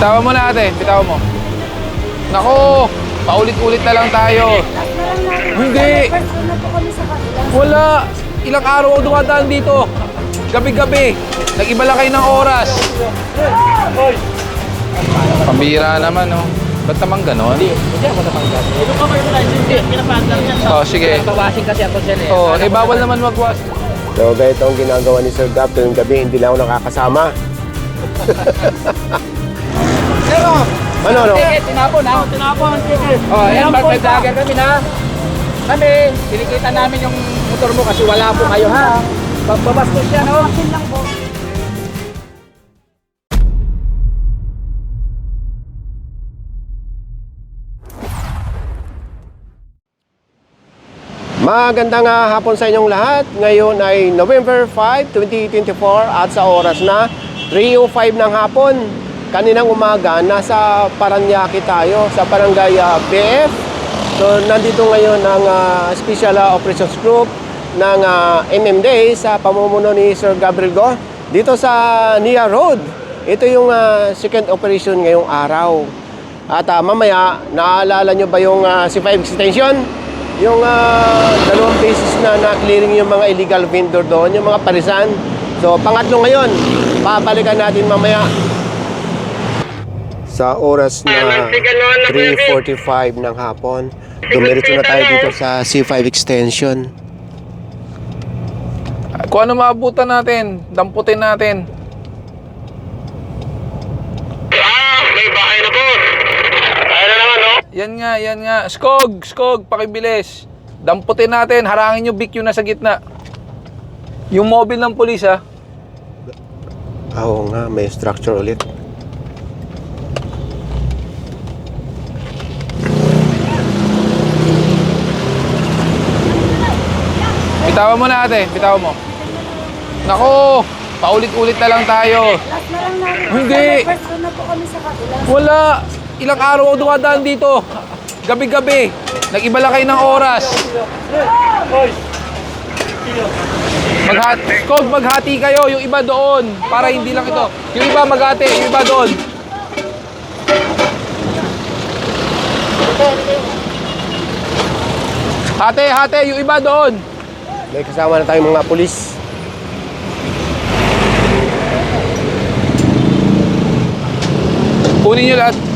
Bitawan mo na ate, bitawan mo. Nako, paulit-ulit na lang tayo. Hindi. Wala. Ilang araw ako dumadaan dito. Gabi-gabi. Nag-iba lang kayo ng oras. Pambira naman, no? Ba't naman ganon? Hindi ako natanggap. Ito pa kayo na hindi. Pinapahan lang yan. Oh, sige. Pawashing kasi ako dyan eh. Oh, eh bawal naman magwas. So, ganito ang ginagawa ni Sir Gab tuwing gabi, hindi lang ako nakakasama. Pero, Ano, no? ticket, tinapon ha? Tinapon, ticket. Oh, yan, vlogger kami na. Kami, kinikita namin yung motor mo kasi wala po kayo ha. Pagbabastos yan, oh. Akin lang po. Magandang ah, hapon sa inyong lahat. Ngayon ay November 5, 2024 at sa oras na 3.05 ng hapon. Kaninang umaga, nasa Paranaque tayo sa barangay ah, BF. So, nandito ngayon ang ah, Special ah, Operations Group ng ah, MMDA sa pamumuno ni Sir Gabriel Go dito sa Nia Road. Ito yung ah, second operation ngayong araw. At ah, mamaya, naaalala nyo ba yung ah, C5 extension? Yung ah, dalawang beses na na-clearing yung mga illegal vendor doon, yung mga parisan. So, pangatlo ngayon, babalikan natin mamaya. Sa oras na 3.45 ng hapon, dumiretso na tayo dito sa C5 extension. Kung ano maabutan natin, damputin natin. Ah, may bahay na po. Kaya na naman, no? Yan nga, yan nga. Skog, skog, pakibilis. Damputin natin, harangin yung BQ na sa gitna. Yung mobile ng pulis, ha? Ah, Oo nga, may structure ulit. Bitawan mo na ate, bitawan mo. Nako, paulit-ulit na lang tayo. Last na lang namin. Hindi. First na po kami sa kanila. Wala. Ilang araw ako dumadaan dito. Gabi-gabi. Nag-iba lang kayo ng oras. Maghati, Skog, maghati kayo. Yung iba doon. Para hindi lang ito. Yung iba maghati, yung iba doon. Hati, hati, yung iba doon. May kasama na tayong mga pulis. Kunin nyo lahat.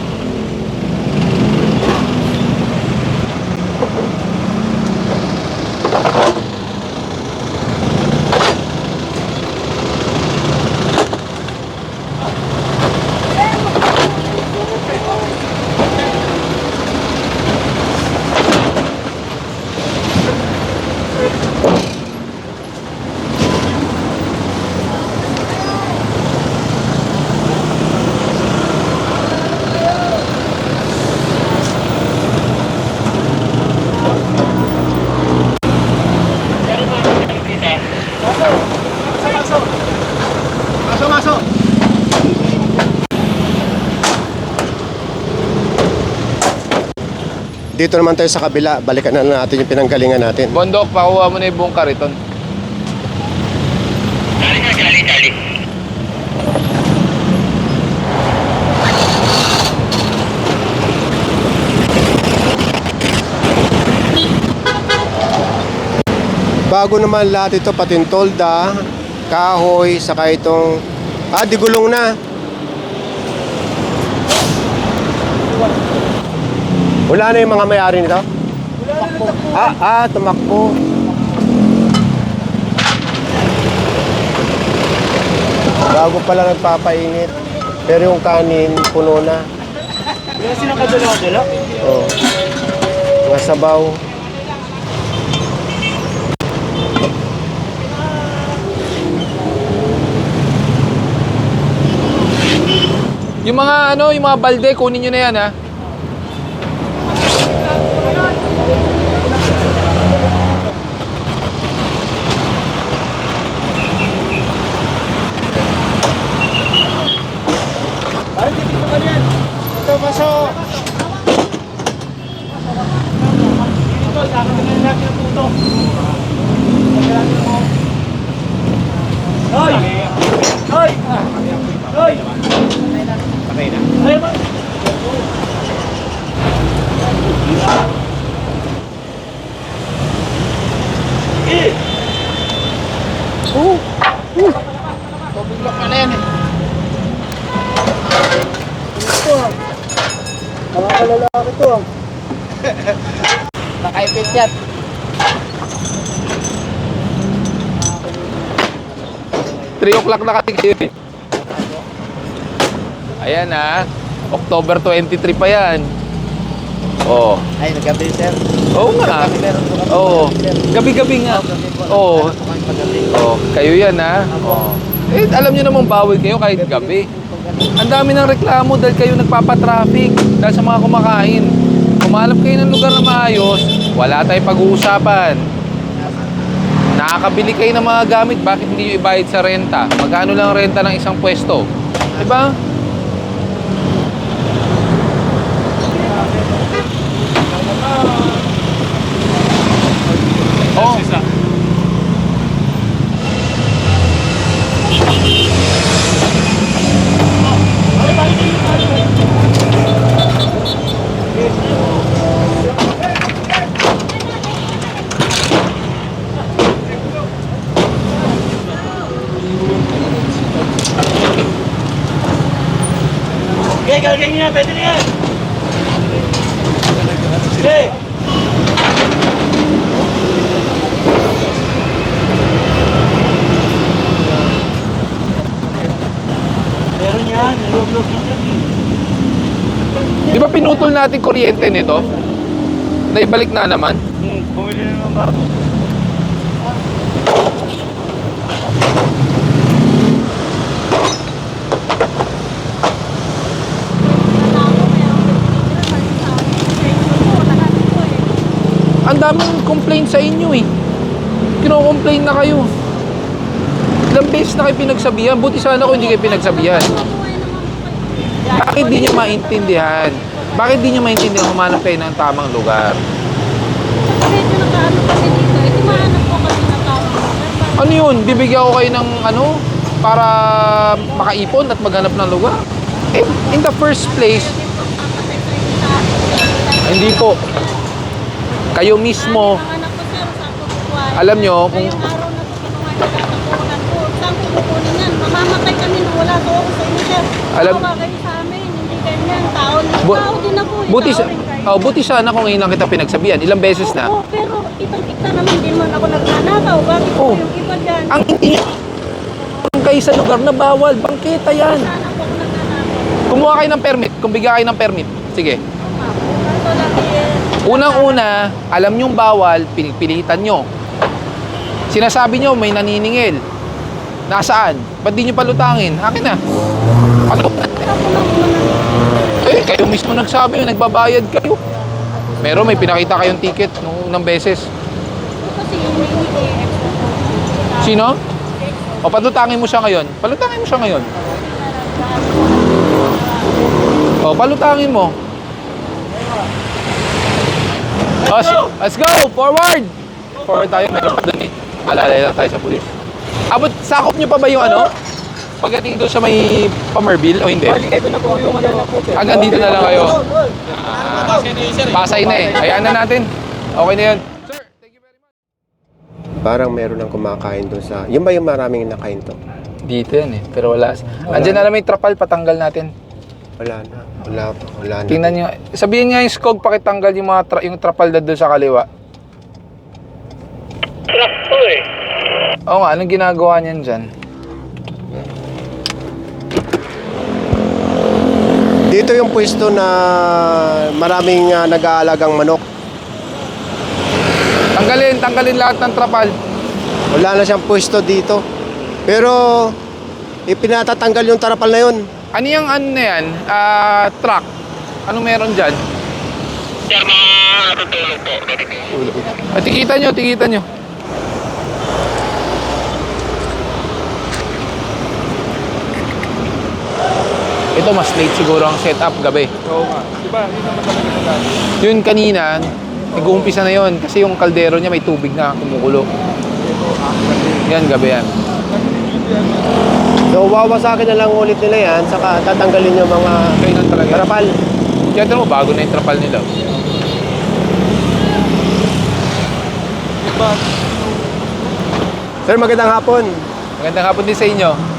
Dito naman tayo sa kabila, balikan na natin yung pinanggalingan natin. Bondok, pakuha mo na yung buong kariton. Dali ka, dali, dali. Bago naman lahat ito, patintolda, kahoy, saka itong... Ah, di gulong na. Wala na yung mga may-ari nito? Ah, ah, tumakbo. Bago pala nagpapainit. Pero yung kanin, puno na. Yung sinakadala-dala? Oh. Mga sabaw. Yung mga ano, yung mga balde, kunin nyo na yan ha. 3 o'clock na kasi kayo. Eh. Ayan ha. October 23 pa yan. Oo. Oh. Ay, naggabi sir. Oo nga. Gabi. Oo. Gabi-gabi nga. Oo. Oo. Kayo yan ah. ha. Oo. Eh, alam nyo namang bawal kayo kahit gabi. Ang dami ng reklamo dahil kayo nagpapatraffic dahil sa mga kumakain. Kumalap kayo ng lugar na maayos, wala tayong pag-uusapan. Nakakabili kayo ng mga gamit, bakit hindi nyo ibayad sa renta? Magkano lang ang renta ng isang pwesto? Diba? Oh. Okay, galagay niya, pwede na yan. Sige. Meron yan, nilog-log yan. Di ba pinutol natin kuryente nito? Naibalik na naman. Hmm, bumili na ng. Ang daming complaint sa inyo eh. Kino-complain na kayo. Ilang beses na kayo pinagsabihan. Buti sana kung hindi kayo pinagsabihan. Bakit di nyo maintindihan? Bakit di nyo maintindihan humanap kayo ng tamang lugar? Medyo nakaano kasi dito. Eh, tumahanap po kami ng tao. Ano yun? Bibigyan ko kayo ng ano? Para makaipon at maghanap ng lugar? Eh, in the first place, hindi po. Kayo mismo, Ang anak ko sir, saan ko kukuha? alam nyo, kung Ngayong araw na ito kinuha niya sa tapunan ko. Saan ko kukunin yan? Mamamatay kami nung wala ko ako sa inyo sir. Alam- kayo sa amin. Hindi ganyan. Tao, Bu- tao din ako. eh. buti, Tao sa, rin kayo. oh, buti sana kung ngayon lang kita pinagsabihan. Ilang beses na. Oo, pero kitang-kita naman din man ako nagnanakaw. Bakit po Oh. yung iba dyan? Ang hindi kayo sa lugar na bawal, bangketa yan. Sana po ako nagnanakaw. Kumuha kayo ng permit, kung bigyan kayo ng permit. Sige. Lang eh. Unang-una, alam nyong bawal, pinipilitan nyo. Sinasabi nyo, may naniningil. Nasaan? Ba't di nyo palutangin? Akin na. Ano? Eh, kayo mismo nagsabi, nagbabayad kayo. Meron, may pinakita kayong ticket nung unang beses. Sino? O, palutangin mo siya ngayon. Palutangin mo siya ngayon. O, palutangin mo. O, let's go! Forward! Forward tayo. Meron pa dun eh. Alalay lang tayo sa pulis. Abot, sakop nyo pa ba yung ano? Pagdating doon sa may Pamerville o hindi? Hanggang dito na lang kayo. Ah, Pasay na eh. Hayaan na natin. Okay na yun. Sir, thank you very much. Parang meron ng kumakain doon sa... Yun ba yung maraming nakain to? Dito yan eh. Pero wala. Andiyan na lang may trapal, patanggal natin. Wala na. Wala pa. Wala na. Tingnan nyo. Sabihin nga yung skog, pakitanggal yung mga tra- yung trapal na doon sa kaliwa. Truck to eh. Oo nga, anong ginagawa niyan dyan? Dito yung pwesto na maraming ah, nag-aalagang manok. Tanggalin, tanggalin lahat ng trapal. Wala na siyang pwesto dito. Pero ipinatatanggal yung tarapal na yun. Ano yung ano na yan? Ah, truck. Anong meron dyan? Sir, mga natutulog po. Ah, tikita nyo, tikita nyo. Ito mas late siguro ang setup gabi. Oo nga. Di ba? Yun kanina, nag-uumpisa na yon kasi yung kaldero niya may tubig na kumukulo. Yan, gabi yan. So, wawasakin na lang ulit nila yan, saka tatanggalin yung mga Kainan yan. trapal. Kaya tignan mo, bago na yung trapal nila. Di ba? Sir, magandang hapon. Magandang hapon din sa inyo.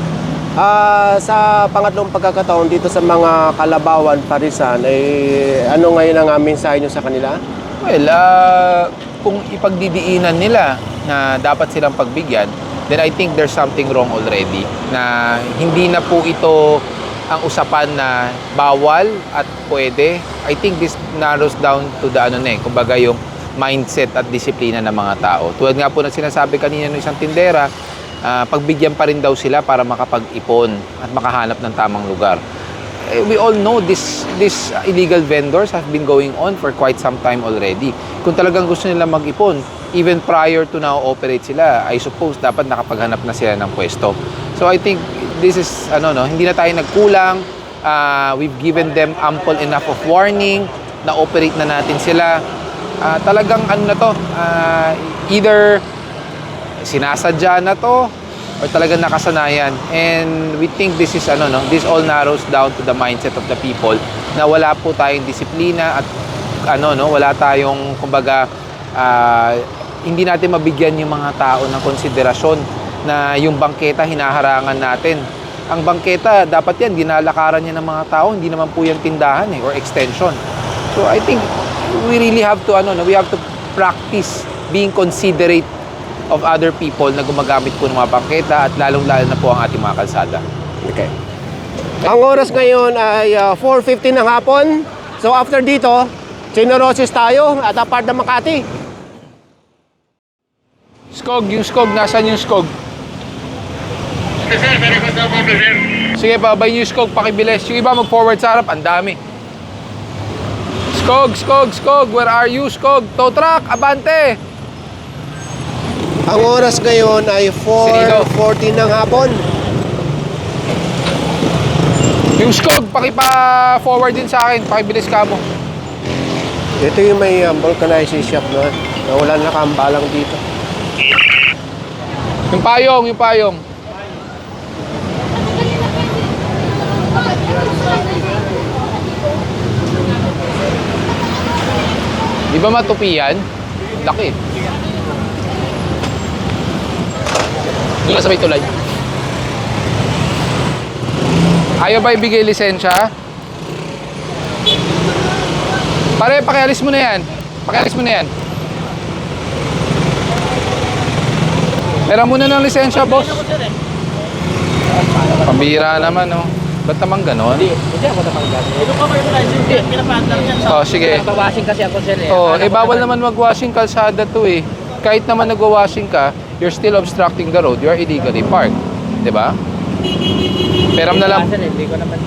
Ah, sa pangatlong pagkakataon dito sa mga Kalabawan, Parisan, eh, ano ngayon ang aming sa inyo sa kanila? Well, ah, kung ipagdidiinan nila na dapat silang pagbigyan, then I think there's something wrong already. Na hindi na po ito ang usapan na bawal at pwede. I think this narrows down to the ano na eh, kumbaga yung mindset at disiplina ng mga tao. Tulad nga po na sinasabi kanina ng isang tindera, ah, pagbigyan pa rin daw sila para makapag-ipon at makahanap ng tamang lugar. Eh, we all know this this illegal vendors have been going on for quite some time already. Kung talagang gusto nila mag-ipon, even prior to now operate sila, I suppose dapat nakapaghanap na sila ng pwesto. So I think this is ano no, hindi na tayo nagkulang. Ah, we've given them ample enough of warning na operate na natin sila. Ah, talagang ano na to, ah, either sinasadya na to or talagang nakasanayan. And we think this is ano no this all narrows down to the mindset of the people na wala po tayong disiplina at ano no wala tayong kumbaga ah, hindi natin mabigyan yung mga tao ng konsiderasyon na yung bangketa hinaharangan natin. Ang bangketa dapat yan dinalakaran niya ng mga tao hindi naman po yung tindahan eh or extension. So I think we really have to ano no we have to practice being considerate of other people na gumagamit po ng mga bangketa at lalong-lalo na po ang ating mga kalsada. Okay. Ang oras ngayon ay ah, 4.50 ng hapon. So after dito, Chinorosis tayo at apart ng Makati. Skog, yung skog, nasaan yung skog? Sige, babay niyo yung skog, pakibilis. Yung iba mag-forward sa harap, ang dami. Skog, skog, skog, where are you, skog? Tow truck, abante! Ang oras ngayon ay 4.40 ng hapon. Yung skog, pakipa-forward din sa akin, pakibilis ka mo. Ito yung may um, vulcanizing shop na, na wala nakaambalang dito. Yung payong, yung payong. Di ba matupi yan? Laki. Ka sa may tulay. Ayaw ba ibigay lisensya? Pare, pakialis mo na yan. Pakialis mo na yan. Pera muna ng lisensya, boss. Pambira naman, oh. Ba't naman ganon? Hindi, hindi ako naman Ito ka yung license yan? Pinapaandar yan sa... Oh, sige. Nagpawashing kasi ako sir eh. Oh, eh bawal naman- mag-washing kalsada to eh. Kahit naman nagwa-washing ka, you're still obstructing the road. You are illegally parked. 'Di ba? Peram na lang. Hindi ko naman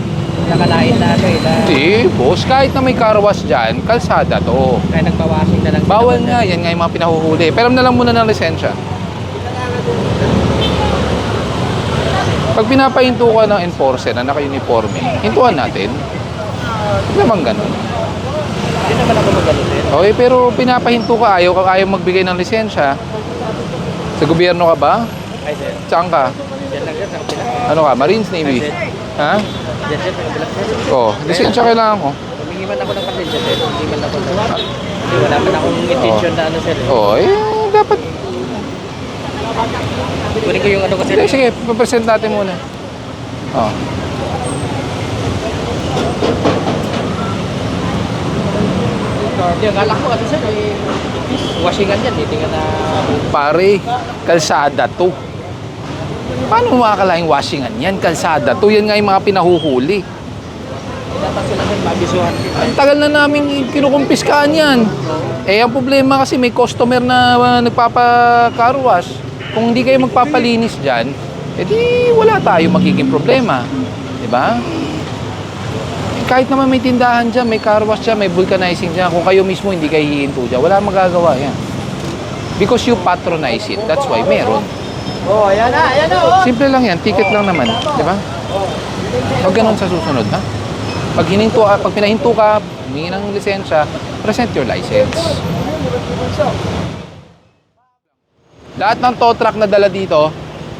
nakalain na ano eh. Hindi, boss. Kahit na may car wash dyan, kalsada to. Kaya nagpawashing na lang. Bawal nga, yan nga yung mga pinahuhuli. Peram na lang muna ng lisensya. Pag pinapahinto ka ng enforcer na naka-uniforme, hintuan natin. Huwag naman ganun. Hindi naman ako magano sir. Okay, pero pinapahinto ka, ayaw ka ayaw magbigay ng lisensya. Sa gobyerno ka ba? Ay sir, Saan ka? yan lang sir. Sa kabila. Ano ka? Marines Navy? Ha? Yan sir, sa kabila sir. Oh, lisensya kailangan ko. Humingi man ako ng pasensya sir. Hindi man ako. Hindi wala man akong intention na ano sir. eh. Oh, eh, dapat. Kunin ko yung ano ko sir. Sige, papresent natin muna. Oh. Hindi, akala ko ano sir eh. Washingan yan, hindi nga na... Pare, kalsada to. Paano makakalaing washingan yan? Kalsada to. Yan nga yung mga pinahuhuli. Dapat sila sir, mabisuhan. Ang tagal na namin kinukumpiskaan yan. Eh, ang problema kasi may customer na uh, nagpapa-car wash. Kung hindi kayo magpapalinis dyan, edi wala tayo magiging problema. Di ba? Eh, kahit naman may tindahan dyan, may car wash dyan, may vulcanizing dyan, kung kayo mismo hindi kayo hihinto dyan, wala magagawa yan. Because you patronize it. That's why meron. Oh, ayan na, ayan na oh. Simple lang yan. Ticket lang naman. Di ba? Huwag ganun sa susunod, ha? Pag hininto ka, pag pinahinto ka, humingi ng lisensya, present your license. Lahat ng tow truck na dala dito,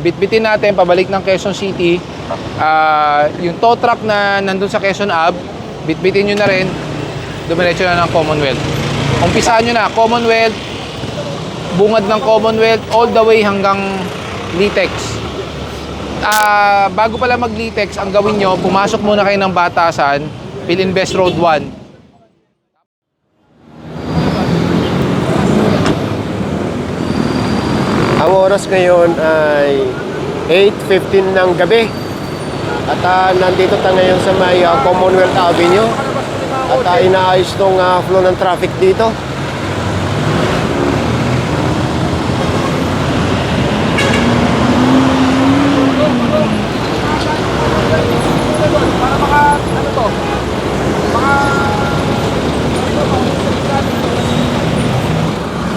bitbitin natin pabalik ng Quezon City. Ah, yung tow truck na nandun sa Quezon Ave, bitbitin nyo na rin. Dumiretso na ng Commonwealth. Umpisahan nyo na, Commonwealth, bungad ng Commonwealth all the way hanggang Litex. Ah, bago pala mag-Litex, ang gawin nyo, pumasok muna kayo ng Batasan, Philinvest Road 1. Ang oras ngayon ay 8.15 ng gabi. At ah, nandito tayo ngayon sa may ah, Commonwealth Avenue. At ah, inaayos tong ah, flow ng traffic dito.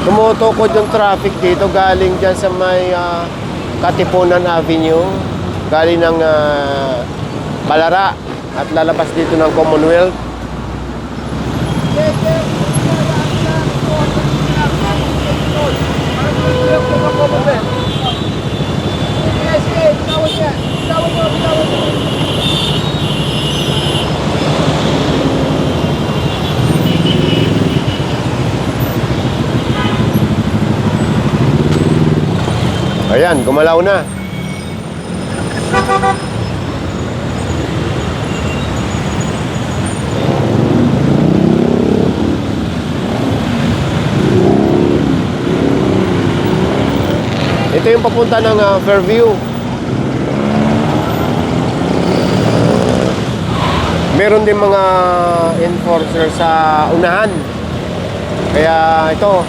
Tumutukod yung traffic dito galing dyan sa may ah, Katipunan Avenue. Galing ng ah, Balara at lalabas dito ng Commonwealth. Ayan, gumalaw na. Ito yung papunta ng ah, Fairview. Meron din mga enforcer sa unahan. Kaya ito,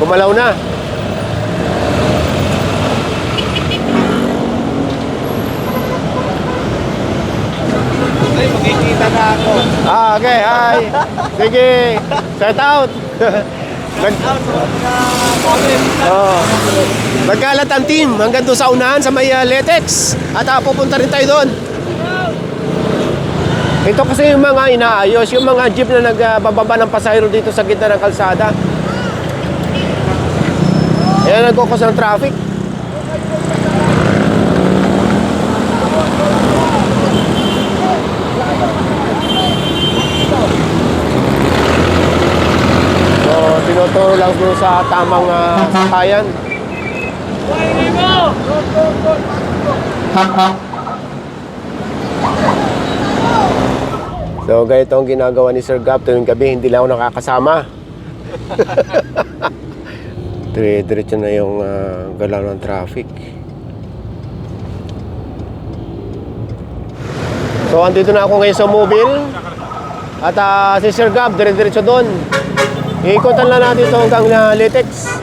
gumalaw na. Ay, makikita na ako. Ah, okay, hi. Sige, shout out. Nag oh. Nagkalat ang team hanggang doon sa unahan sa may uh, Letex. At ah, pupunta rin tayo doon. Ito kasi yung mga inaayos, yung mga jeep na nagbababa ng pasahero dito sa gitna ng kalsada. Ayan, nagkukos ng traffic. Tinuturo lang doon sa tamang uh, sakayan. So, ganito ang ginagawa ni Sir Gab tuwing gabi, hindi lang ako nakakasama. Dire-diretso na yung ah, galaw ng traffic. So, andito na ako ngayon sa mobile. At ah, si Sir Gab, dire-diretso doon. Iikutan lang natin ito hanggang na Litex.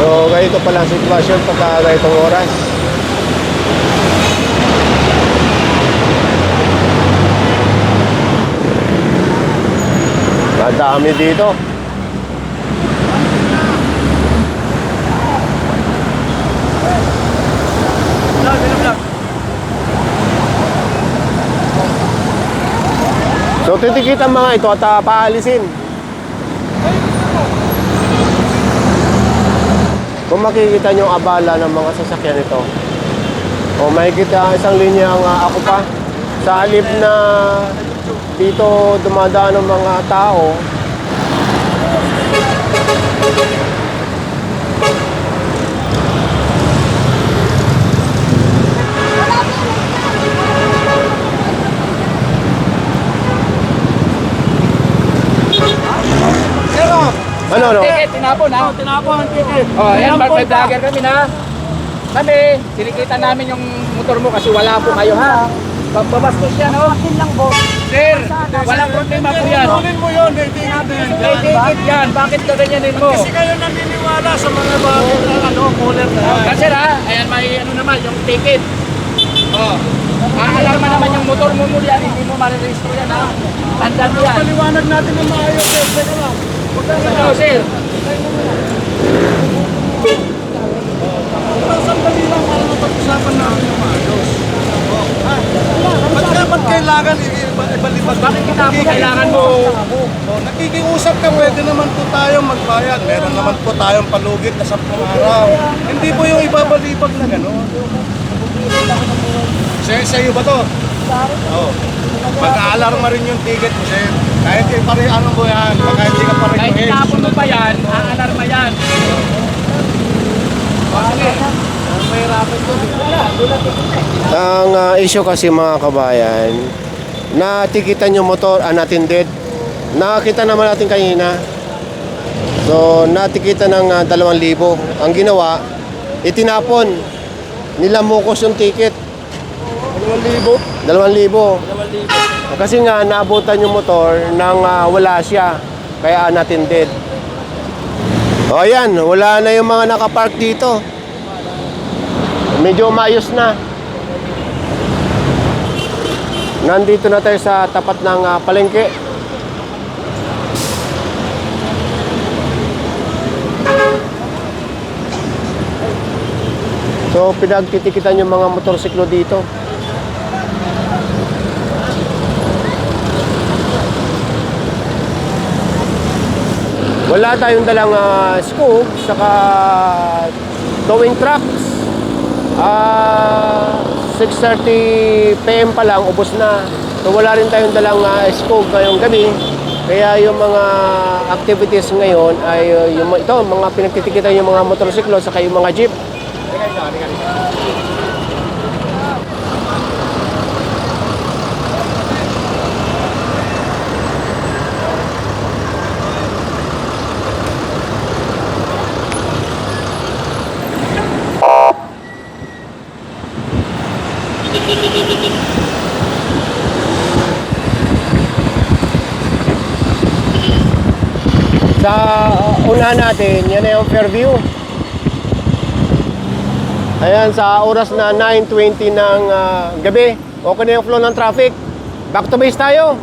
So, ganito pala ang sitwasyon pagka ganitong oras. Madami dito. So titikitan mga ito at ah, paalisin. Kung makikita nyo abala ng mga sasakyan ito, o makikita isang linya ang ah, ako pa, sa halip na dito dumadaan ng mga tao, ano ano? Ticket, tinapon ha? tinapon ang ticket. Oh, yan, may vlogger kami na. Kami, sinikita namin yung motor mo kasi wala po kayo ha. Pagbabastos yan, no? lang po. Sir, walang problema po yan. Kunin mo yun, may ticket din. May ticket yan, bakit gaganyanin mo? Kasi kayo naniniwala sa mga bagay na ano, cooler na. Kasi ha, ayan may ano naman, yung ticket. Oh. Aalarma naman yung motor mo muli yan, hindi mo mariregistro yan ha. Tandaan mo yan. Paliwanag natin ng maayos, eh. Teka lang. Ito, sir. Ang sandali lang para mapag-usapan natin ng maayos. Ba't ka, ba't kailangan ibalibag? Bakit kita po kailangan mo? Oh, nakikiusap ka, pwede naman po tayong magbayad. Meron naman po tayong palugit na 10 araw. Hindi po yung ibabalibag na gano'n. Sa, sa iyo ba to? Oo. Pag-aalarma rin yung ticket mo, sir. Kahit di pare ano mo yan, kahit di ka pare Kahit itapon mo pa yan, aalarma yan. Ang ah, issue kasi mga kabayan, natikitan yung motor, ah, natindid. Nakakita naman natin kanina. So, natikita ng ah, 2,000. Ang ginawa, itinapon. Nilamukos yung ticket. 2,000? 2,000. Kasi nga, naabutan yung motor nang ah, wala siya. Kaya natindid. O yan, wala na yung mga nakapark dito. Medyo maayos na. Nandito na tayo sa tapat ng ah, palengke. So, pinagtitikitan yung mga motorsiklo dito. Wala tayong dalang ah, scoop, saka towing trucks. Ah, 6.30 PM pa lang, ubos na. So wala rin tayong dalang uh, scope ngayong gabi. Kaya yung mga activities ngayon ay uh, yung ito, mga pinagtitikitan yung mga motorsiklo saka yung mga jeep. Sa unahan natin, yan na yung Fairview. Ayan, sa oras na 9.20 ng uh, gabi, okay na yung flow ng traffic. Back to base tayo.